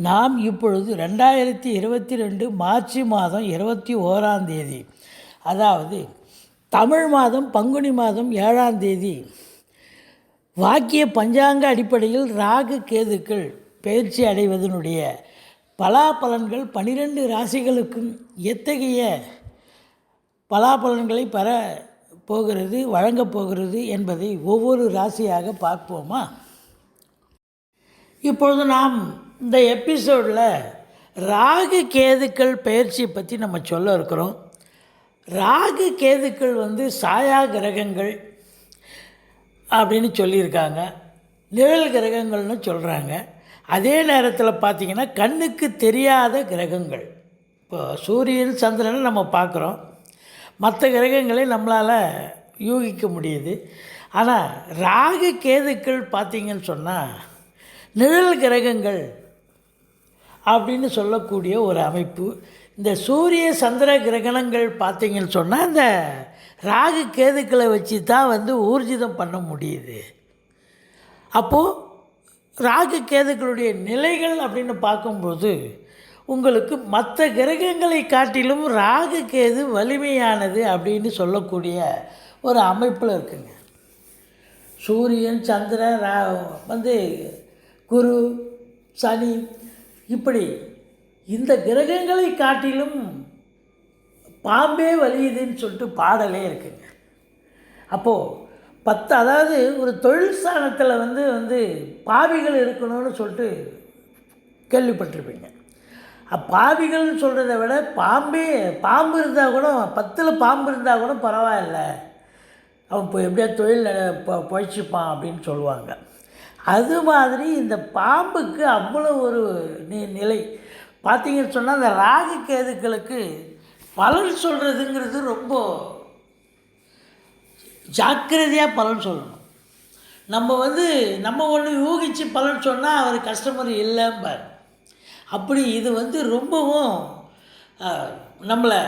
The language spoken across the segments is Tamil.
நாம் இப்பொழுது ரெண்டாயிரத்தி இருபத்தி ரெண்டு மார்ச் மாதம் இருபத்தி ஓராம் தேதி அதாவது தமிழ் மாதம் பங்குனி மாதம் ஏழாம் தேதி வாக்கிய பஞ்சாங்க அடிப்படையில் ராகு கேதுக்கள் பயிற்சி அடைவதனுடைய பலாபலன்கள் பனிரெண்டு ராசிகளுக்கும் எத்தகைய பலாபலன்களை பெற போகிறது வழங்கப் போகிறது என்பதை ஒவ்வொரு ராசியாக பார்ப்போமா? இப்பொழுது நாம் இந்த எபிசோடில் ராகு கேதுக்கள் பயிற்சி பற்றி நம்ம சொல்ல இருக்கிறோம். ராகு கேதுக்கள் வந்து சாயா கிரகங்கள் அப்படின்னு சொல்லியிருக்காங்க. நிழல் கிரகங்கள்னு சொல்கிறாங்க அதே நேரத்தில் பார்த்திங்கன்னா கண்ணுக்கு தெரியாத கிரகங்கள். இப்போ சூரியன் சந்திரனை நம்ம பார்க்குறோம் மற்ற கிரகங்களை நம்மளால் யூகிக்க முடியுது. ஆனால் ராகு கேதுக்கள் பார்த்திங்கன்னு சொன்னால் நிழல் கிரகங்கள் அப்படின்னு சொல்லக்கூடிய ஒரு அமைப்பு. இந்த சூரிய சந்திர கிரகணங்கள் பார்த்தீங்கன்னு சொன்னால் இந்த ராகு கேதுக்களை வச்சு தான் வந்து ஊர்ஜிதம் பண்ண முடியுது. அப்போது ராகு கேதுக்களுடைய நிலைகள் அப்படின்னு பார்க்கும்போது உங்களுக்கு மற்ற கிரகங்களை காட்டிலும் ராகு கேது வலிமையானது அப்படின்னு சொல்லக்கூடிய ஒரு அமைப்பில் இருக்குங்க. சூரியன் சந்திரன் ரா வந்து குரு சனி இப்படி இந்த கிரகங்களை காட்டிலும் பாம்பே வலியுதுன்னு சொல்லிட்டு பாடலே இருக்குங்க அப்போது பத்து அதாவது ஒரு தொழில் ஸ்தானத்தில் வந்து வந்து பாவிகள் இருக்கணும்னு சொல்லிட்டு கேள்விப்பட்டிருப்பீங்க. பாவிகள்னு சொல்கிறத விட பாம்பே பாம்பு இருந்தால் கூட பத்தில் பாம்பு இருந்தால் கூட பரவாயில்ல. அவன் இப்போ எப்படியா தொழில் பொழைச்சிப்பான் அப்படின்னு சொல்லுவாங்க. அது மாதிரி இந்த பாம்புக்கு அவ்வளோ ஒரு நி நிலை. பார்த்தீங்கன்னு சொன்னால் அந்த ராகு கேதுக்களுக்கு பலன் சொல்கிறதுங்கிறது ரொம்ப ஜாக்கிரதையாக பலன் சொல்லணும். நம்ம வந்து நம்ம ஒன்று யூகித்து பலன் சொன்னால் அவர் கஸ்டமர் இல்லைம்பார். அப்படி இது வந்து ரொம்பவும் நம்மளை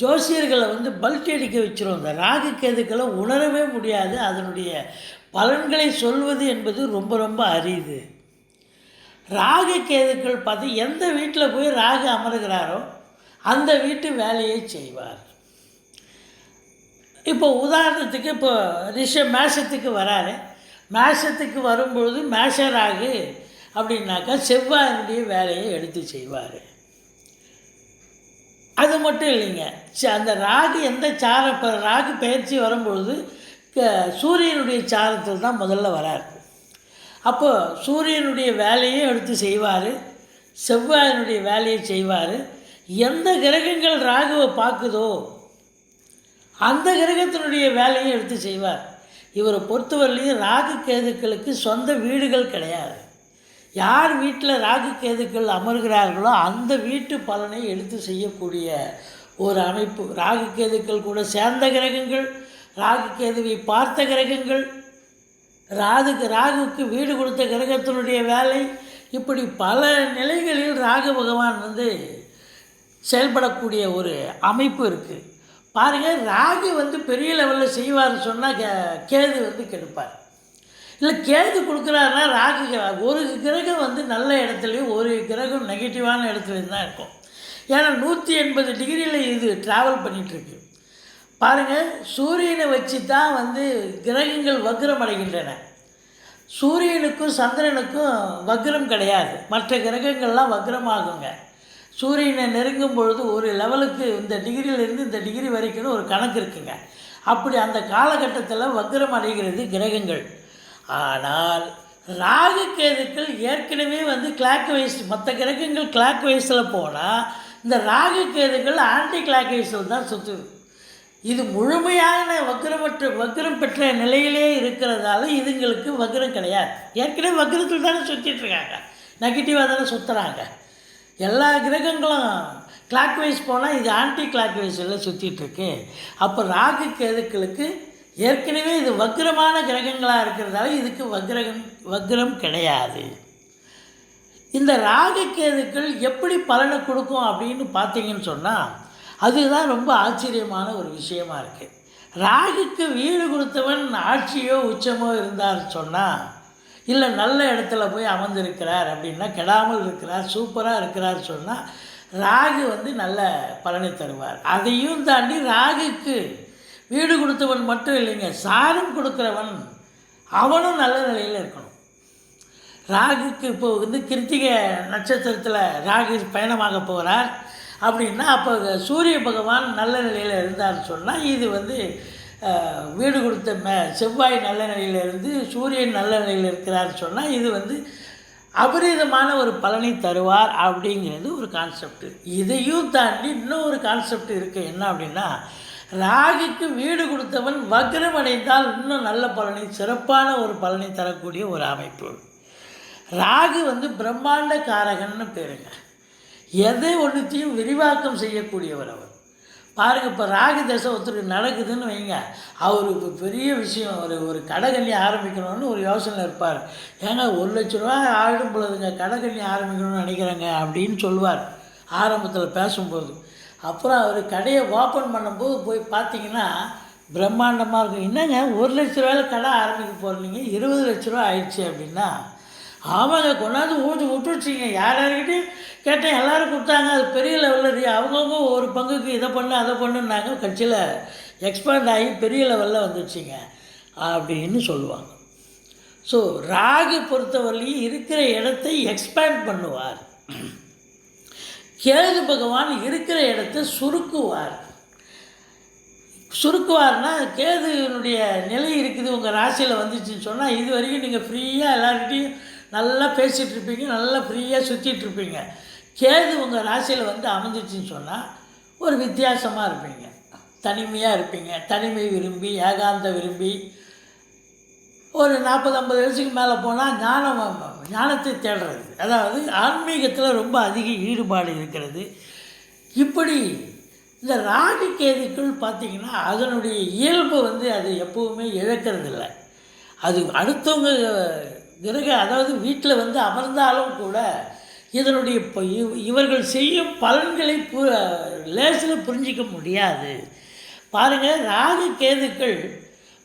ஜோசியர்களை வந்து பல்க் அடிக்க வச்சிரும். இந்த ராகு கேதுக்களை உணரவே முடியாது. அதனுடைய பலன்களை சொல்வது என்பது ரொம்ப ரொம்ப அரிது. ராகு கேதுக்கள் பார்த்து எந்த வீட்டில் போய் ராகு அமருகிறாரோ அந்த வீட்டு வேலையை செய்வார். இப்போ உதாரணத்துக்கு இப்போ ரிஷ மேஷத்துக்கு வராரு. மேஷத்துக்கு வரும்பொழுது மேஷ ராகு அப்படின்னாக்கா செவ்வாயினுடைய வேலையை எடுத்து செய்வார். அது மட்டும் இல்லைங்க. அந்த ராகு எந்த சார இப்போ ராகு பயிற்சி வரும்பொழுது சூரியனுடைய சாரத்தில் தான் முதல்ல வரார். அப்போது சூரியனுடைய வேலையை எடுத்து செய்வார் செவ்வாயினுடைய வேலையை செய்வார். எந்த கிரகங்கள் ராகுவை பார்க்குதோ அந்த கிரகத்தினுடைய வேலையை எடுத்து செய்வார். இவரை பொறுத்தவரையிலையும் ராகு கேதுக்களுக்கு சொந்த வீடுகள் கிடையாது. யார் வீட்டில் ராகு கேதுக்கள் அமர்கிறார்களோ அந்த வீட்டு பலனை எடுத்து செய்யக்கூடிய ஒரு அமைப்பு. ராகு கேதுக்கள் கூட சேர்ந்த கிரகங்கள் ராகு கேதுவை பார்த்த கிரகங்கள் ராகுக்கு ராகுக்கு வீடு கொடுத்த கிரகத்தினுடைய வேலை இப்படி பல நிலைகளில் ராகு பகவான் வந்து செயல்படக்கூடிய ஒரு அமைப்பு இருக்குது பாருங்கள் ராகு வந்து பெரிய லெவலில் செய்வார்னு சொன்னால் கே கேது வந்து கெடுப்பார். இல்லை கேது கொடுக்குறாருன்னா ராகு ஒரு கிரகம் வந்து நல்ல இடத்துலையும் ஒரு கிரகம் நெகட்டிவான இடத்துலையும் தான் இருக்கும். ஏன்னா நூற்றி எண்பது டிகிரியில் இது ட்ராவல் பண்ணிகிட்ருக்கு பாருங்கள் சூரியனை வச்சு தான் வந்து கிரகங்கள் வக்ரம் அடைகின்றன சூரியனுக்கும் சந்திரனுக்கும் வக்ரம் கிடையாது. மற்ற கிரகங்கள்லாம் வக்ரமாகுங்க. சூரியனை நெருங்கும் பொழுது ஒரு லெவலுக்கு இந்த டிகிரியிலேருந்து இந்த டிகிரி வரைக்கும் ஒரு கணக்கு இருக்குங்க. அப்படி அந்த காலகட்டத்தில் வக்ரம் அடைகிறது கிரகங்கள். ஆனால் ராகு கேதுக்கள் ஏற்கனவே வந்து கிளாக் வைஸ் மற்ற கிரகங்கள் கிளாக் வைஸில் போனால் இந்த ராகு கேதுகள் ஆன்டி கிளாக் வைஸில் தான் சுற்றுது இது முழுமையான வக்ரமற்ற வக்ரம் பெற்ற நிலையிலே இருக்கிறதால இதுங்களுக்கு வக்ரம் கிடையாது. ஏற்கனவே வக்ரத்தில் தானே சுற்றிட்டுருக்காங்க நெகட்டிவாக தானே சுற்றுறாங்க எல்லா கிரகங்களும் கிளாக் வைஸ் போனால் இது ஆன்டி கிளாக் வைஸில் சுற்றிட்டுருக்கு அப்போ ராகு கேதுக்களுக்கு ஏற்கனவே இது வக்ரமான கிரகங்களாக இருக்கிறதால இதுக்கு வக்ரகம் வக்ரம் கிடையாது. இந்த ராகு கேதுக்கள் எப்படி பலனை கொடுக்கும் அப்படின்னு பார்த்தீங்கன்னு சொன்னால் அதுதான் ரொம்ப ஆச்சரியமான ஒரு விஷயமா இருக்குது ராகுக்கு வீடு கொடுத்தவன் ஆட்சியோ உச்சமோ இருந்தார் சொன்னால் இல்லை நல்ல இடத்துல போய் அமர்ந்திருக்கிறார் அப்படின்னா கெடாமல் இருக்கிறார் சூப்பராக இருக்கிறார் சொன்னால் ராகு வந்து நல்ல பலனை தருவார். அதையும் தாண்டி ராகுக்கு வீடு கொடுத்தவன் மட்டும் இல்லைங்க சாரம் கொடுக்குறவன் அவனும் நல்ல நிலையில் இருக்கணும். ராகுக்கு இப்போ வந்து கிருத்திகை நட்சத்திரத்தில் ராகு பயணமாக போகிறார் அப்படின்னா அப்போ சூரிய பகவான் நல்ல நிலையில் இருந்தார்னு சொன்னால் இது வந்து வீடு கொடுத்த மே செவ்வாய் நல்ல நிலையில் இருந்து சூரியன் நல்ல நிலையில் இருக்கிறார்னு சொன்னால் இது வந்து அபரீதமான ஒரு பலனை தருவார் அப்படிங்கிறது ஒரு கான்செப்ட் இதையும் தாண்டி இன்னும் ஒரு கான்செப்ட் இருக்குது என்ன அப்படின்னா ராகுக்கு வீடு கொடுத்தவன் வக்ரம் அடைந்தால் இன்னும் நல்ல பலனை சிறப்பான ஒரு பலனை தரக்கூடிய ஒரு அமைப்பு. ராகு வந்து பிரம்மாண்ட காரகன்னு பேருங்க. எதை ஒன்றுத்தையும் விரிவாக்கம் செய்யக்கூடியவர் அவர். பாருங்கள் இப்போ ராகு தசை ஒருத்தருக்கு நடக்குதுன்னு வைங்க. அவர் இப்போ பெரிய விஷயம் ஒரு ஒரு கடைகண்ணி ஆரம்பிக்கணும்னு ஒரு யோசனை இருப்பார். ஏங்க ஒரு லட்ச ரூபா ஆயிடும் பொழுதுங்க கடைகண்ணி ஆரம்பிக்கணும்னு நினைக்கிறாங்க அப்படின்னு சொல்லுவார் ஆரம்பத்தில் பேசும்போது. அப்புறம் அவர் கடையை ஓப்பன் பண்ணும்போது போய் பார்த்தீங்கன்னா பிரம்மாண்டமாக இருக்கும். என்னங்க ஒரு லட்ச ரூபாயில் கடை ஆரம்பிக்க போகிறீங்க இருபது லட்ச ரூபா ஆயிடுச்சு அப்படின்னா ஆமாங்க கொண்டாந்து ஊற்றி விட்டுருச்சிங்க. யார் யார்கிட்டையும் கேட்டேன் எல்லோரும் கொடுத்தாங்க. அது பெரிய லெவலில் அவங்கவுங்க ஒரு பங்குக்கு இதை பண்ணு அதை பண்ணுன்னாங்க. கட்சியில் எக்ஸ்பேண்ட் ஆகி பெரிய லெவலில் வந்துடுச்சிங்க அப்படின்னு சொல்லுவாங்க. ஸோ ராகு பொறுத்தவரையிலையும் இருக்கிற இடத்தை எக்ஸ்பேண்ட் பண்ணுவார். கேது பகவான் இருக்கிற இடத்தை சுருக்குவார். சுருக்குவார்னா கேதுனுடைய நிலை இருக்குது. உங்கள் ராசியில் வந்துச்சுன்னு சொன்னால் இது வரைக்கும் நீங்கள் ஃப்ரீயாக எல்லார்கிட்டையும் நல்லா பேசிகிட்டு இருப்பீங்க நல்லா ஃப்ரீயாக சுற்றிட்டு இருப்பீங்க கேது உங்கள் ராசியில் வந்து அமைஞ்சிச்சின்னு சொன்னால் ஒரு வித்தியாசமாக இருப்பீங்க. தனிமையாக இருப்பீங்க தனிமை விரும்பி ஏகாந்த விரும்பி. ஒரு நாற்பது ஐம்பது வயசுக்கு மேலே போனால் ஞானம் ஞானத்தை தேடுறது. அதாவது ஆன்மீகத்தில் ரொம்ப அதிக ஈடுபாடு இருக்கிறது. இப்படி இந்த ராகு கேதுக்குள் பார்த்திங்கன்னா அதனுடைய இயல்பு வந்து அது எப்போவுமே இழக்கிறது இல்லை அது அடுத்தவங்க கிரக அதாவது வீட்டில் வந்து அமர்ந்தாலும் கூட இதனுடைய இவர்கள் செய்யும் பலன்களை பு லேசில் புரிஞ்சிக்க முடியாது. பாருங்கள் ராகு கேதுக்கள்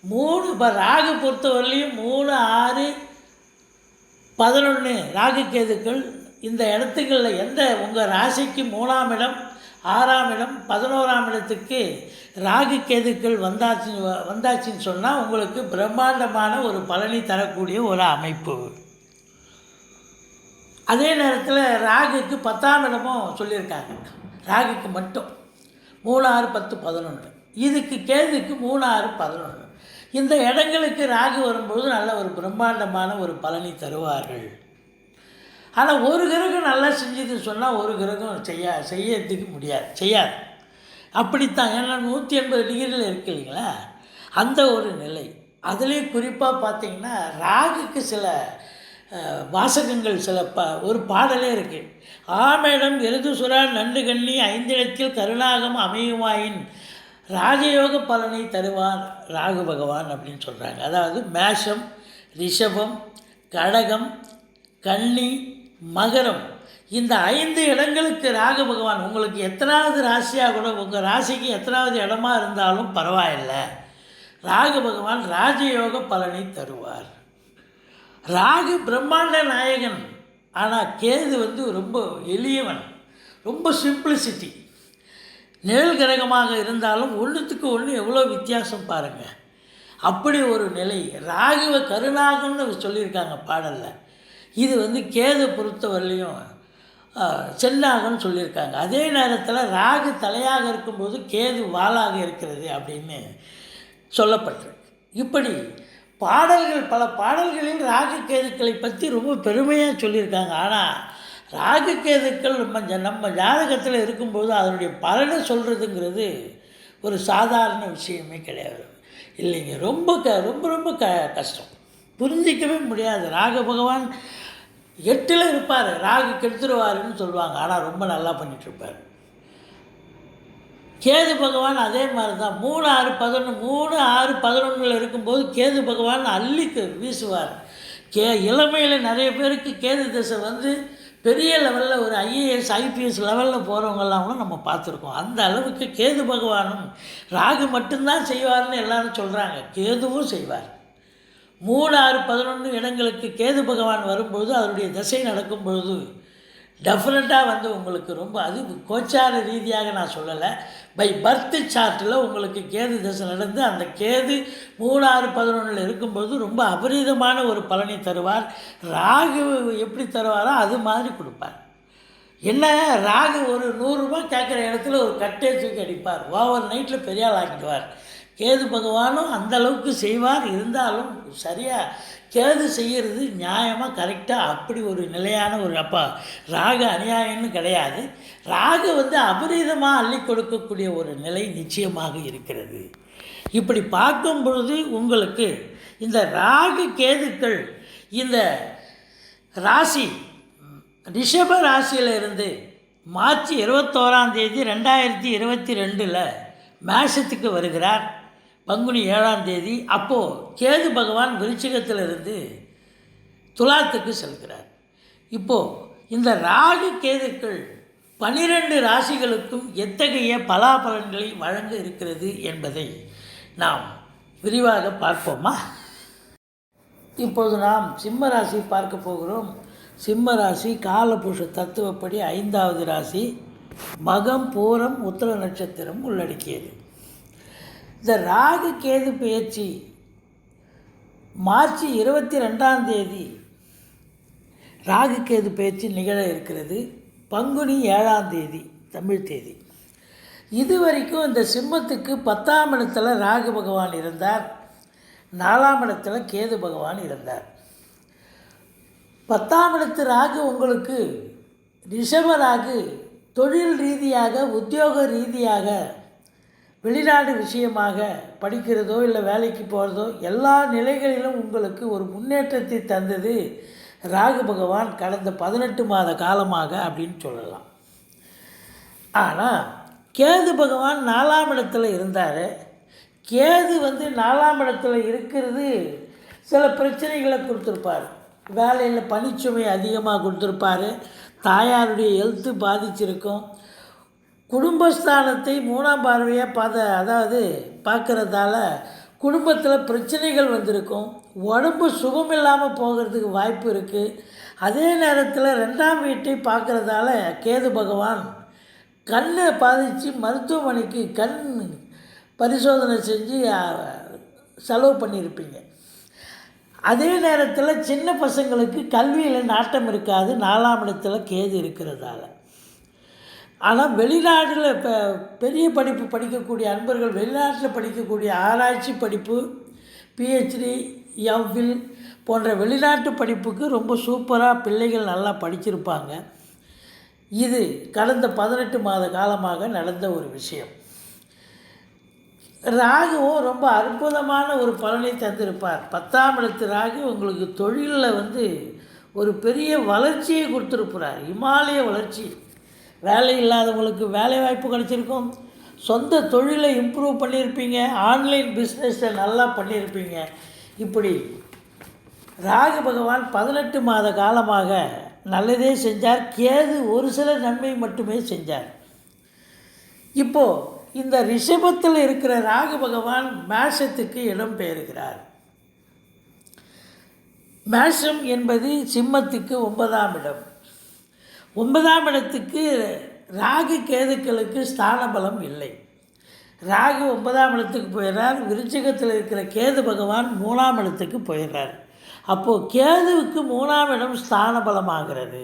மூணு இப்போ ராகு பொறுத்தவரையிலையும் மூணு ஆறு பதினொன்று ராகு கேதுக்கள் இந்த இடத்துக்களில் எந்த உங்கள் ராசிக்கு மூணாம் இடம்? ஆறாம் இடம் பதினோராம் இடத்துக்கு ராகு கேதுக்கள் வந்தாச்சு வந்தாச்சுன்னு சொன்னால் உங்களுக்கு பிரம்மாண்டமான ஒரு பலனை தரக்கூடிய ஒரு அமைப்பு. அதே நேரத்தில் ராகுக்கு பத்தாம் இடமும் சொல்லியிருக்காங்க. ராகுக்கு மட்டும். மூணு ஆறு பத்து பதினொன்று. இதுக்கு கேதுக்கு மூணு ஆறு பதினொன்று. இந்த இடங்களுக்கு ராகு வரும்பொழுது நல்ல ஒரு பிரம்மாண்டமான ஒரு பலனை தருவார்கள். ஆனால் ஒரு கிரகம் நல்லா செஞ்சது சொன்னால் ஒரு கிரகம் செய்ய செய்யறதுக்கு முடியாது செய்யாது. அப்படித்தான். ஏன்னா நூற்றி எண்பது டிகிரியில் இருக்கு இல்லைங்களா? அந்த ஒரு நிலை. அதுலேயும் குறிப்பாக பார்த்தீங்கன்னா ராகுக்கு சில வாசகங்கள் சில ப ஒரு பாடலே இருக்குது ஆமேடம் எருதுசுரா நண்டு கண்ணி ஐந்திடத்தில் கருணாகம் அமையுமாயின் ராஜயோக பலனை தருவார் ராகு பகவான் அப்படின்னு சொல்கிறாங்க அதாவது மேஷம் ரிஷபம் கடகம் கன்னி மகரம் இந்த ஐந்து இடங்களுக்கு ராகு பகவான் உங்களுக்கு எத்தனாவது ராசியாக கூட உங்கள் ராசிக்கு எத்தனாவது இடமா இருந்தாலும் பரவாயில்லை. ராகு பகவான் ராஜயோக பலனை தருவார். ராகு பிரம்மாண்ட நாயகன். ஆனால் கேது வந்து ரொம்ப எளியவன். ரொம்ப சிம்பிளிசிட்டி. நிழல் கிரகமாக இருந்தாலும் ஒன்றுத்துக்கு ஒன்று எவ்வளோ வித்தியாசம் பாருங்கள் அப்படி ஒரு நிலை. ராகுவ கருணாகம்னு சொல்லியிருக்காங்க பாடலில். இது வந்து கேது பொறுத்தவரையிலையும் செல்லாகன்னு சொல்லியிருக்காங்க. அதே நேரத்தில் ராகு தலையாக இருக்கும்போது கேது வாளாக இருக்கிறது அப்படின்னு சொல்லப்பட்டிருக்கு. இப்படி பாடல்கள் பல பாடல்களில் ராகு கேதுக்களை பற்றி ரொம்ப பெருமையாக சொல்லியிருக்காங்க. ஆனால் ராகு கேதுக்கள் நம்ம ஜ- நம்ம ஜாதகத்தில் இருக்கும்போது அதனுடைய பலனை சொல்கிறதுங்கிறது ஒரு சாதாரண விஷயமே கிடையாது. இல்லைங்க ரொம்ப க ரொம்ப ரொம்ப க கஷ்டம். புரிஞ்சிக்கவே முடியாது. ராக பகவான் எட்டில் இருப்பார். ராகு கெடுத்துருவாருன்னு சொல்லுவாங்க. ஆனால் ரொம்ப நல்லா பண்ணிகிட்ருப்பார் கேது பகவான் அதே மாதிரி தான் மூணு ஆறு பதினொன்று மூணு ஆறு பதினொன்றில் இருக்கும்போது கேது பகவான் அள்ளி வீசுவார். கே இளமையில் நிறைய பேருக்கு கேது திசை வந்து பெரிய லெவலில் ஒரு ஐஏஎஸ் ஐபிஎஸ் லெவலில் போகிறவங்கெல்லாம் கூட நம்ம பார்த்துருக்கோம். அந்த அளவுக்கு கேது பகவானும் ராகு மட்டும்தான் செய்வார்னு எல்லாரும் சொல்கிறாங்க கேதுவும் செய்வார். மூணு ஆறு பதினொன்று இடங்களுக்கு கேது பகவான் வரும்பொழுது அதனுடைய திசை நடக்கும் பொழுது டெஃபினட்டாக வந்து உங்களுக்கு ரொம்ப அது கோச்சார ரீதியாக நான் சொல்லலை. பை பர்த் சார்ட்டில் உங்களுக்கு கேது திசை நடந்து அந்த கேது மூணாறு பதினொன்றில் இருக்கும்போது ரொம்ப அபரீதமான ஒரு பலனை தருவார். ராகு எப்படி தருவாரோ அது மாதிரி கொடுப்பார். என்ன? ராகு ஒரு நூறுரூபா கேட்குற இடத்துல ஒரு கட்டே தூக்கி அடிப்பார். ஓவர் நைட்டில் பெரியாள் ஆக்கிடுவார். கேது பகவானும் அந்த அளவுக்கு செய்வார். இருந்தாலும் சரியாக கேது செய்கிறது நியாயமாக கரெக்டாக அப்படி ஒரு நிலையான ஒரு அப்பா ராகு அநியாயம்னு கிடையாது. ராகு வந்து அபரீதமாக அள்ளி கொடுக்கக்கூடிய ஒரு நிலை நிச்சயமாக இருக்கிறது. இப்படி பார்க்கும் பொழுது உங்களுக்கு இந்த ராகு கேதுக்கள் இந்த ராசி ரிஷப ராசியிலிருந்து மார்ச் இருபத்தோராம் தேதி ரெண்டாயிரத்தி இருபத்தி ரெண்டில் மேஷத்துக்கு வருகிறார். பங்குனி ஏழாம் தேதி அப்போது கேது பகவான் விருச்சிகத்திலிருந்து துலாத்துக்கு செல்கிறார். இப்போது இந்த ராகு கேதுக்கள் பனிரெண்டு ராசிகளுக்கும் எத்தகைய பலாபலன்களை வழங்க இருக்கிறது என்பதை நாம் விரிவாக பார்ப்போமா? இப்போது நாம் சிம்ம ராசி பார்க்க போகிறோம். சிம்ம ராசி காலபுருஷ தத்துவப்படி ஐந்தாவது ராசி. மகம் பூரம் உத்தர நட்சத்திரம் உள்ளடக்கியது. இந்த ராகு கேது பயிற்சி மார்ச் இருபத்தி ரெண்டாம் தேதி ராகு கேது பயிற்சி நிகழ இருக்கிறது. பங்குனி ஏழாம் தேதி தமிழ் தேதி. இதுவரைக்கும் இந்த சிம்மத்துக்கு பத்தாம் இடத்துல ராகு பகவான் இருந்தார். நாலாம் இடத்துல கேது பகவான் இருந்தார். பத்தாம் இடத்து ராகு உங்களுக்கு ரிஷப ராகு தொழில் ரீதியாக உத்தியோக ரீதியாக வெளிநாடு விஷயமாக படிக்கிறதோ இல்லை வேலைக்கு போகிறதோ எல்லா நிலைகளிலும் உங்களுக்கு ஒரு முன்னேற்றத்தை தந்தது ராகு பகவான் கடந்த பதினெட்டு மாத காலமாக அப்படின்னு சொல்லலாம். ஆனால் கேது பகவான் நாலாம் இடத்துல இருந்தார். கேது வந்து நாலாம் இடத்துல இருக்கிறது சில பிரச்சனைகளை கொடுத்துருப்பார். வேலையில் பணிச்சுமை அதிகமாக கொடுத்துருப்பாரு. தாயாருடைய ஹெல்த்து பாதிச்சிருக்கும். குடும்பஸ்தானத்தை மூணாம் பார்வையாக பார்த்த அதாவது பார்க்குறதால குடும்பத்தில் பிரச்சனைகள் வந்திருக்கும். உடம்பு சுகம் இல்லாமல் போகிறதுக்கு வாய்ப்பு இருக்குது அதே நேரத்தில் ரெண்டாம் வீட்டை பார்க்குறதால கேது பகவான் கண்ணை பாதித்து மருத்துவமனைக்கு கண் பரிசோதனை செஞ்சு செலவு பண்ணியிருப்பீங்க. அதே நேரத்தில் சின்ன பசங்களுக்கு கல்வியில் நாட்டம் இருக்காது. நாலாம் இடத்துல கேது இருக்கிறதால. ஆனால் வெளிநாட்டில் இப்போ பெரிய படிப்பு படிக்கக்கூடிய அன்பர்கள் வெளிநாட்டில் படிக்கக்கூடிய ஆராய்ச்சி படிப்பு பிஹெச்டி எம்ஃபில் போன்ற வெளிநாட்டு படிப்புக்கு ரொம்ப சூப்பராக பிள்ளைகள் நல்லா படிச்சிருப்பாங்க. இது கடந்த பதினெட்டு மாத காலமாக நடந்த ஒரு விஷயம். ராகுவும் ரொம்ப அற்புதமான ஒரு பலனை தந்திருப்பார். பத்தாம் இடத்து ராகு உங்களுக்கு தொழிலில் வந்து ஒரு பெரிய வளர்ச்சியை கொடுத்துருப்பார் இமாலய வளர்ச்சி. வேலை இல்லாதவங்களுக்கு வேலை வாய்ப்பு கிடச்சிருக்கும். சொந்த தொழிலை இம்ப்ரூவ் பண்ணியிருப்பீங்க. ஆன்லைன் பிஸ்னஸை நல்லா பண்ணியிருப்பீங்க. இப்படி ராகு பகவான் பதினெட்டு மாத காலமாக நல்லதே செஞ்சார். கேது ஒரு சில நன்மை மட்டுமே செஞ்சார். இப்போது இந்த ரிஷபத்தில் இருக்கிற ராகு பகவான் மேஷத்துக்கு இடம் பெயர்கிறார். மேஷம் என்பது சிம்மத்துக்கு ஒன்பதாம் இடம். ஒன்பதாம் இடத்துக்கு ராகு கேதுக்களுக்கு ஸ்தான பலம் இல்லை. ராகு ஒன்பதாம் இடத்துக்கு போயிடுறார் விருச்சகத்தில் இருக்கிற கேது பகவான் மூணாம் இடத்துக்கு போயிடுறார் அப்போது கேதுவுக்கு மூணாம் இடம் ஸ்தான பலமாகிறது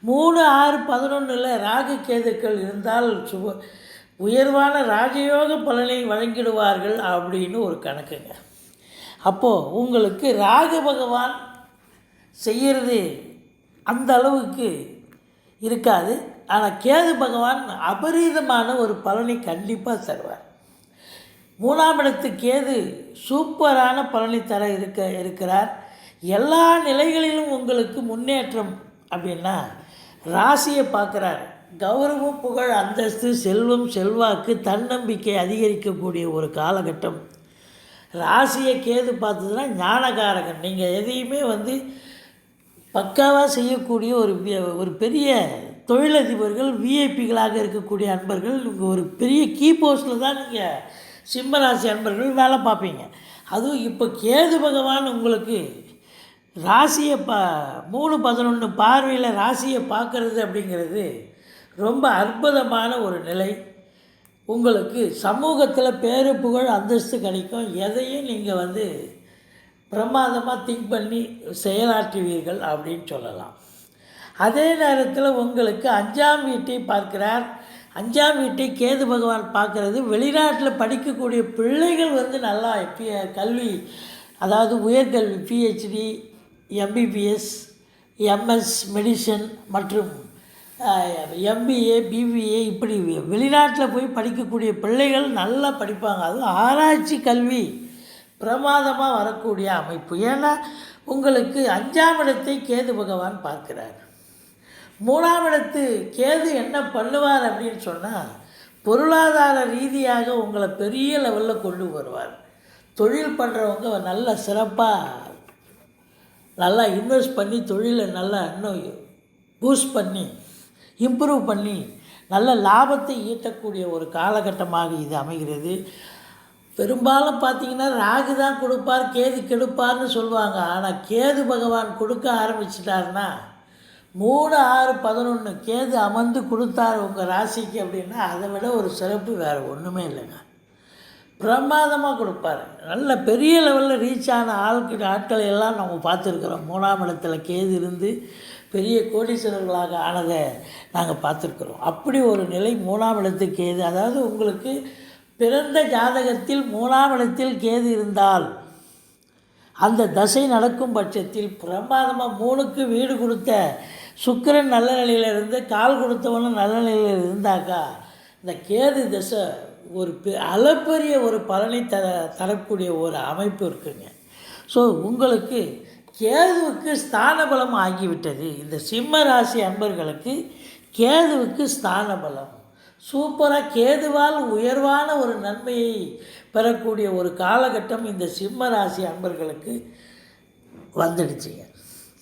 மூணு ஆறு பதினொன்றில் ராகு கேதுக்கள் இருந்தால் சுப உயர்வான ராஜயோக பலனை வழங்கிடுவார்கள் அப்படின்னு ஒரு கணக்குங்க. அப்போது உங்களுக்கு ராகு பகவான் செய்கிறது அந்த அளவுக்கு இருக்காது. ஆனால் கேது பகவான் அபரீதமான ஒரு பலனை கண்டிப்பாக தருவார். மூணாம் இடத்து கேது சூப்பரான பலனை தர இருக்க இருக்கிறார். எல்லா நிலைகளிலும் உங்களுக்கு முன்னேற்றம் அப்படின்னா ராசியை பார்க்குறார். கௌரவம் புகழ் அந்தஸ்து செல்வம் செல்வாக்கு தன்னம்பிக்கை அதிகரிக்கக்கூடிய ஒரு காலகட்டம். ராசியை கேது பார்த்ததுன்னா ஞானகாரகன். நீங்கள் எதையுமே வந்து பக்காவாக செய்யக்கூடிய ஒரு ஒரு பெரிய தொழிலதிபர்கள் விஐபிகளாக இருக்கக்கூடிய அன்பர்கள் இங்கே ஒரு பெரிய கீ போஸ்ட்டில் தான் நீங்கள் சிம்மராசி அன்பர்கள் வேலை பார்ப்பீங்க. அதுவும் இப்போ கேது பகவான் உங்களுக்கு ராசியை பா மூணு பதினொன்று பார்வையில் ராசியை பார்க்குறது அப்படிங்கிறது ரொம்ப அற்புதமான ஒரு நிலை. உங்களுக்கு சமூகத்தில் பேரு புகழ் அந்தஸ்து கிடைக்கும். எதையும் நீங்கள் வந்து பிரமாதமாக திங்க் பண்ணி செயலாற்றுவீர்கள் அப்படின்னு சொல்லலாம். அதே நேரத்தில் உங்களுக்கு அஞ்சாம் வீட்டை பார்க்கிறார். அஞ்சாம் வீட்டை கேது பகவான் பார்க்கறது. வெளிநாட்டில் படிக்கக்கூடிய பிள்ளைகள் வந்து நல்லா பி கல்வி அதாவது உயர்கல்வி பிஹெச்டி எம்பிபிஎஸ் எம்எஸ் மெடிசன் மற்றும் எம்பிஏ பிபிஏ இப்படி வெளிநாட்டில் போய் படிக்கக்கூடிய பிள்ளைகள் நல்லா படிப்பாங்க. அதுவும் ஆராய்ச்சி கல்வி. பிரமாதமாக வரக்கூடிய அமைப்பு. ஏன்னா உங்களுக்கு அஞ்சாம் இடத்தை கேது பகவான் பார்க்கிறார். மூணாம் இடத்து கேது என்ன பண்ணுவார் அப்படின்னு சொன்னால் பொருளாதார ரீதியாக உங்களை பெரிய லெவலில் கொண்டு வருவார். தொழில் பண்ணுறவங்க நல்ல சிறப்பாக நல்லா இன்வெஸ்ட் பண்ணி தொழிலை நல்லா இன்னும் பூஸ்ட் பண்ணி இம்ப்ரூவ் பண்ணி நல்ல லாபத்தை ஈட்டக்கூடிய ஒரு காலகட்டமாக இது அமைகிறது. பெரும்பாலும் பார்த்தீங்கன்னா ராகு தான் கொடுப்பார் கேது கெடுப்பார்னு சொல்லுவாங்க. ஆனால் கேது பகவான் கொடுக்க ஆரம்பிச்சிட்டாருன்னா மூணு ஆறு பதினொன்று கேது அமர்ந்து கொடுத்தார் உங்கள் ராசிக்கு அப்படின்னா அதை விட ஒரு சிறப்பு வேறு ஒன்றுமே இல்லைங்க. பிரமாதமாக கொடுப்பாரு. நல்ல பெரிய லெவலில் ரீச் ஆன ஆளுக்கு ஆட்களை எல்லாம் நம்ம பார்த்துருக்குறோம். மூணாம் இடத்துல கேது இருந்து பெரிய கோடீஸ்வரர்களாக ஆனதை நாங்கள் பார்த்துருக்குறோம். அப்படி ஒரு நிலை மூணாம் இடத்துக்கு கேது. அதாவது உங்களுக்கு பிறந்த ஜாதகத்தில் மூணாம் இடத்தில் கேது இருந்தால் அந்த தசை நடக்கும் பட்சத்தில் பிரமாதமாக மூணுக்கு வீடு கொடுத்த சுக்கிரன் நல்ல நிலையில் இருந்து கால் கொடுத்தவனும் நல்ல நிலையில் இருந்தாக்கா இந்த கேது தசை ஒரு பெ அளப்பரிய ஒரு பலனை தர தரக்கூடிய ஒரு அமைப்பு இருக்குங்க. ஸோ உங்களுக்கு கேதுவுக்கு ஸ்தான பலம் ஆகிவிட்டது. இந்த சிம்ம ராசி அன்பர்களுக்கு கேதுவுக்கு ஸ்தான பலம் சூப்பராக கேதுவால் உயர்வான ஒரு நன்மையை பெறக்கூடிய ஒரு காலகட்டம் இந்த சிம்ம ராசி அன்பர்களுக்கு வந்துடுச்சுங்க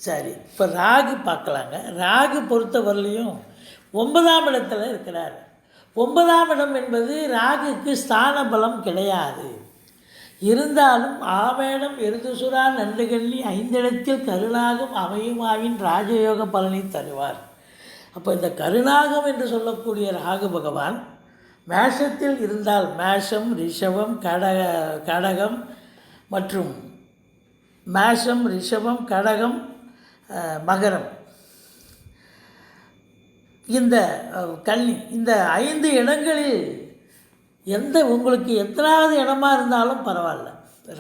சரி இப்போ ராகு பார்க்கலாங்க. ராகு பொறுத்தவரையிலையும் ஒன்பதாம் இடத்துல இருக்கிறார். ஒன்பதாம் இடம் என்பது ராகுக்கு ஸ்தான பலம் கிடையாது. இருந்தாலும் ஆவேடம் எருதுசுரா நண்டுகள்ளி ஐந்திடத்தில் கருளாகும் அமையுமாவின் ராஜயோக பலனை தருவார். அப்போ இந்த கருணாகம் என்று சொல்லக்கூடிய ராகு பகவான் மேஷத்தில் இருந்தால் மேஷம் ரிஷபம் கடக கடகம் மற்றும் மேஷம் ரிஷபம் கடகம் மகரம். இந்த கல்வி இந்த ஐந்து இடங்களில் எந்த உங்களுக்கு எத்தனாவது இடமா இருந்தாலும் பரவாயில்ல.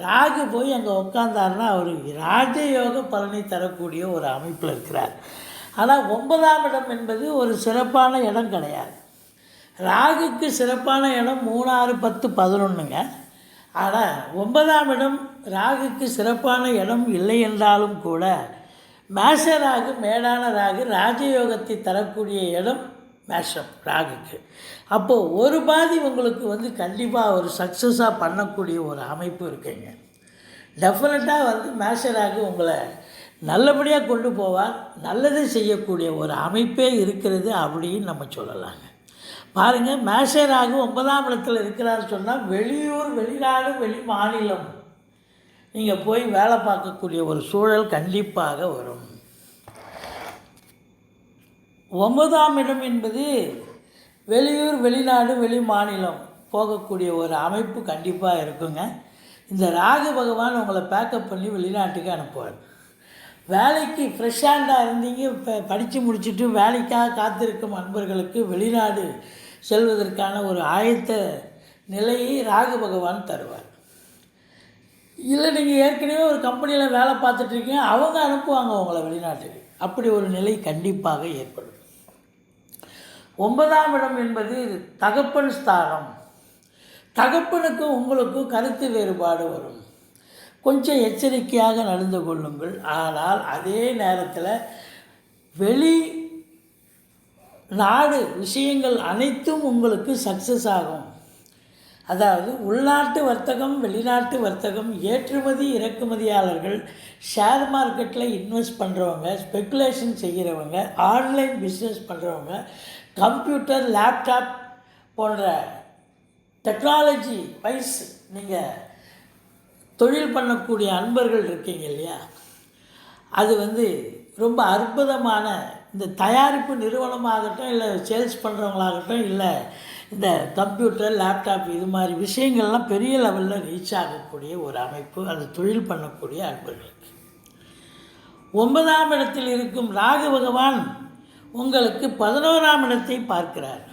ராகு போய் அங்கே உட்காந்தாருன்னா அவர் ராஜயோக பலனை தரக்கூடிய ஒரு அமைப்பில் இருக்கிறார். ஆனால் ஒன்பதாம் இடம் என்பது ஒரு சிறப்பான இடம் கிடையாது. ராகுக்கு சிறப்பான இடம் மூணாறு பத்து பதினொன்றுங்க. ஆனால் ஒன்பதாம் இடம் ராகுக்கு சிறப்பான இடம் இல்லை என்றாலும் கூட மேஷ ராகு மேடான ராகு ராஜயோகத்தை தரக்கூடிய இடம் மேஷம் ராகுக்கு. அப்போது ஒரு பாதி உங்களுக்கு வந்து கண்டிப்பாக ஒரு சக்ஸஸாக பண்ணக்கூடிய ஒரு அமைப்பு இருக்குங்க. டெஃபினட்டாக வந்து மேஷராகு உங்களை நல்லபடியாக கொண்டு போவார் நல்லது செய்யக்கூடிய ஒரு அமைப்பே இருக்கிறது அப்படின்னு நம்ம சொல்லலாங்க. பாருங்கள் மேஷராகு ஒன்பதாம் இடத்தில் இருக்கிறார் சொன்னால் வெளியூர் வெளிநாடு வெளி மாநிலம். நீங்கள் போய் வேலை பார்க்கக்கூடிய ஒரு சூழல் கண்டிப்பாக வரும். ஒன்பதாம் இடம் என்பது வெளியூர் வெளிநாடு வெளி மாநிலம் போகக்கூடிய ஒரு அமைப்பு கண்டிப்பாக இருக்குங்க. இந்த ராகு பகவான் உங்களை பேக்கப் பண்ணி வெளிநாட்டுக்கு அனுப்புவார். வேலைக்கு ஃப்ரெஷ்ஷாண்டாக இருந்தீங்க இப்போ படித்து முடிச்சுட்டு வேலைக்காக காத்திருக்கும் அன்பர்களுக்கு வெளிநாடு செல்வதற்கான ஒரு ஆயத்த நிலையை ராகு பகவான் தருவார். இல்லை நீங்கள் ஏற்கனவே ஒரு கம்பெனியில் வேலை பார்த்துட்ருக்கீங்க அவங்க அனுப்புவாங்க உங்களை வெளிநாட்டுக்கு. அப்படி ஒரு நிலை கண்டிப்பாக ஏற்படும். ஒன்பதாம் இடம் என்பது தகப்பன் ஸ்தானம். தகப்பனுக்கும் உங்களுக்கும் கருத்து வேறுபாடு வரும். கொஞ்சம் எச்சரிக்கையாக நடந்து கொள்ளுங்கள். ஆனால் அதே நேரத்தில் வெளி நாடு விஷயங்கள் அனைத்தும் உங்களுக்கு சக்ஸஸ் ஆகும். அதாவது உள்நாட்டு வர்த்தகம் வெளிநாட்டு வர்த்தகம் ஏற்றுமதி இறக்குமதியாளர்கள் ஷேர் மார்க்கெட்டில் இன்வெஸ்ட் பண்ணுறவங்க ஸ்பெக்குலேஷன் செய்கிறவங்க ஆன்லைன் பிஸ்னஸ் பண்ணுறவங்க கம்ப்யூட்டர் லேப்டாப் போன்ற டெக்னாலஜி வைஸ் நீங்கள் தொழில் பண்ணக்கூடிய அன்பர்கள் இருக்கீங்க இல்லையா? அது வந்து ரொம்ப அற்புதமான இந்த தயாரிப்பு நிறுவனமாகட்டும் இல்லை சேல்ஸ் பண்ணுறவங்களாகட்டும் இல்லை இந்த கம்ப்யூட்டர் லேப்டாப் இது மாதிரி விஷயங்கள்லாம் பெரிய லெவலில் ரீச் ஆகக்கூடிய ஒரு அமைப்பு அது தொழில் பண்ணக்கூடிய அன்பர்களுக்கு. ஒன்பதாம் இடத்தில் இருக்கும் ராகு பகவான் உங்களுக்கு பதினோராம் இடத்தை பார்க்கிறார்.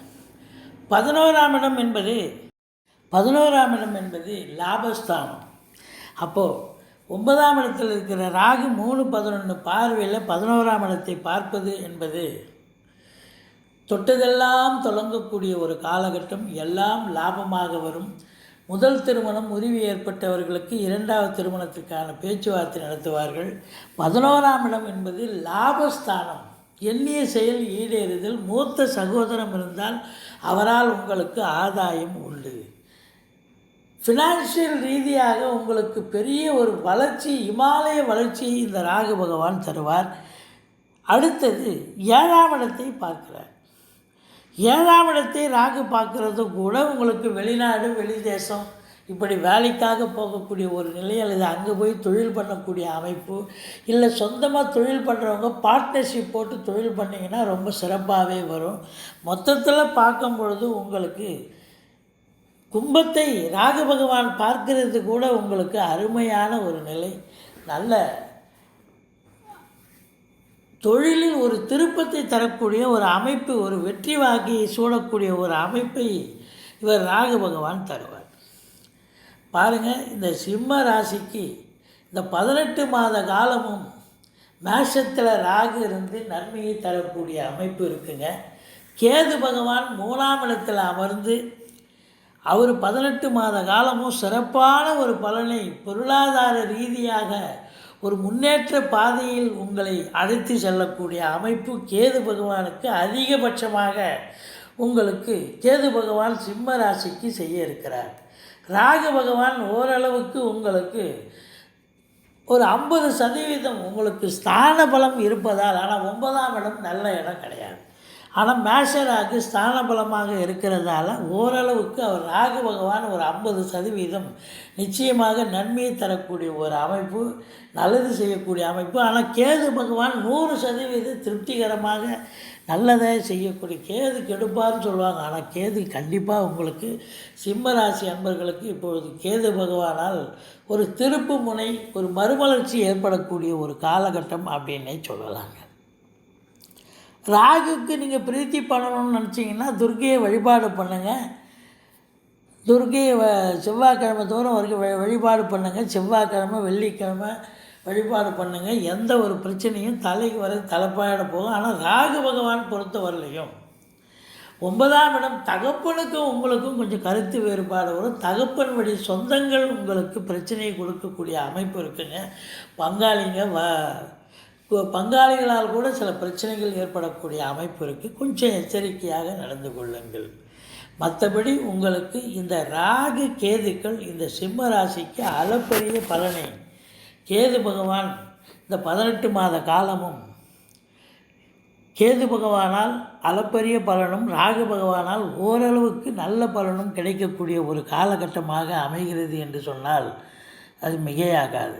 பதினோராம் இடம் என்பது பதினோராம் இடம் என்பது லாபஸ்தானம். அப்போது ஒன்பதாம் இடத்தில் இருக்கிற ராகு மூணு பதினொன்று பார்வையில் பதினோராம் இடத்தை பார்ப்பது என்பது தொட்டதெல்லாம் தொடங்கக்கூடிய ஒரு காலகட்டம். எல்லாம் லாபமாக வரும். முதல் திருமணம் முறிவு ஏற்பட்டவர்களுக்கு இரண்டாவது திருமணத்திற்கான பேச்சுவார்த்தை நடத்துவார்கள். பதினோராம் இடம் என்பது லாபஸ்தானம். எண்ணிய செயல் ஈடேறுதல். மூத்த சகோதரம் இருந்தால் அவரால் உங்களுக்கு ஆதாயம் உண்டு. ஃபினான்ஷியல் ரீதியாக உங்களுக்கு பெரிய ஒரு வளர்ச்சி இமாலய வளர்ச்சியை இந்த ராகு பகவான் தருவார். அடுத்தது ஏழாம் இடத்தை பார்க்கிறார். ஏழாம் இடத்தை ராகு பார்க்குறதும் கூட உங்களுக்கு வெளிநாடு வெளி தேசம் இப்படி வேலைக்காக போகக்கூடிய ஒரு நிலை அல்லது அங்கே போய் தொழில் பண்ணக்கூடிய அமைப்பு இல்லை சொந்தமாக தொழில் பண்ணுறவங்க பார்ட்னர்ஷிப் போட்டு தொழில் பண்ணிங்கன்னா ரொம்ப சிறப்பாகவே வரும். மொத்தத்தில் பார்க்கும் பொழுது உங்களுக்கு கும்பத்தை ராகு பகவான் பார்க்கிறது கூட உங்களுக்கு அருமையான ஒரு நிலை. நல்ல தொழிலில் ஒரு திருப்பத்தை தரக்கூடிய ஒரு அமைப்பு ஒரு வெற்றி வாகியை சூடக்கூடிய ஒரு அமைப்பை இவர் ராகு பகவான் தருவார். பாருங்கள் இந்த சிம்ம ராசிக்கு இந்த பதினெட்டு மாத காலமும் மேஷத்தில் ராகு இருந்து நன்மையை தரக்கூடிய அமைப்பு இருக்குங்க. கேது பகவான் மூணாம் இடத்தில் அமர்ந்து அவர் பதினெட்டு மாத காலமும் சிறப்பான ஒரு பலனை பொருளாதார ரீதியாக ஒரு முன்னேற்ற பாதையில் உங்களை அழைத்து செல்லக்கூடிய அமைப்பு கேது பகவானுக்கு அதிகபட்சமாக உங்களுக்கு கேது பகவான் சிம்ம ராசிக்கு செய்ய இருக்கிறார். ராகு பகவான் ஓரளவுக்கு உங்களுக்கு ஒரு ஐம்பது சதவீதம் உங்களுக்கு ஸ்தான பலம் இருப்பதால் ஆனால் ஒன்பதாம் இடம் நல்ல இடம் கிடையாது. ஆனால் மேஷராகு ஸ்தான பலமாக இருக்கிறதால ஓரளவுக்கு அவர் ராகு பகவான் ஒரு ஐம்பது சதவீதம் நிச்சயமாக நன்மையை தரக்கூடிய ஒரு அமைப்பு நல்லது செய்யக்கூடிய அமைப்பு. ஆனால் கேது பகவான் நூறு சதவீதம் திருப்திகரமாக நல்லதை செய்யக்கூடிய கேது கெடுப்பார்னு சொல்லுவாங்க. ஆனால் கேது கண்டிப்பாக உங்களுக்கு சிம்மராசி அன்பர்களுக்கு இப்பொழுது கேது பகவானால் ஒரு திருப்பு முனை ஒரு மறுமலர்ச்சி ஏற்படக்கூடிய ஒரு காலகட்டம் அப்படின்னே சொல்லலாங்க. ராகுக்கு நீங்கள் பிரீத்தி பண்ணணும்னு நினச்சிங்கன்னா துர்கையை வழிபாடு பண்ணுங்கள் துர்கையை வ செவ்வாய்க்கிழமை தோறும் வரைக்கும் வழிபாடு பண்ணுங்கள் செவ்வாய்க்கிழமை வெள்ளிக்கிழமை வழிபாடு பண்ணுங்கள் எந்த ஒரு பிரச்சனையும் தலைக்கு வர தலைப்பாயிட போகும். ஆனால் ராகு பகவான் பொறுத்த வரலையும். ஒன்பதாம் இடம் தகப்பனுக்கும் உங்களுக்கும் கொஞ்சம் கருத்து வேறுபாடு வரும். தகப்பன் வழி சொந்தங்கள் உங்களுக்கு பிரச்சனையை கொடுக்கக்கூடிய அமைப்பு இருக்குங்க. பங்காளிங்க வ பங்காளிகளால் கூட சில பிரச்சனைகள் ஏற்படக்கூடிய அமைப்பு இருக்குது கொஞ்சம் எச்சரிக்கையாக நடந்து கொள்ளுங்கள். மற்றபடி உங்களுக்கு இந்த ராகு கேதுக்கள் இந்த சிம்ம ராசிக்கு அளப்பரிய பலனை. கேது பகவான் இந்த பதினெட்டு மாத காலமும் கேது பகவானால் அளப்பரிய பலனும் ராகு பகவானால் ஓரளவுக்கு நல்ல பலனும் கிடைக்கக்கூடிய ஒரு காலகட்டமாக அமைகிறது என்று சொன்னால் அது மிகையாகாது.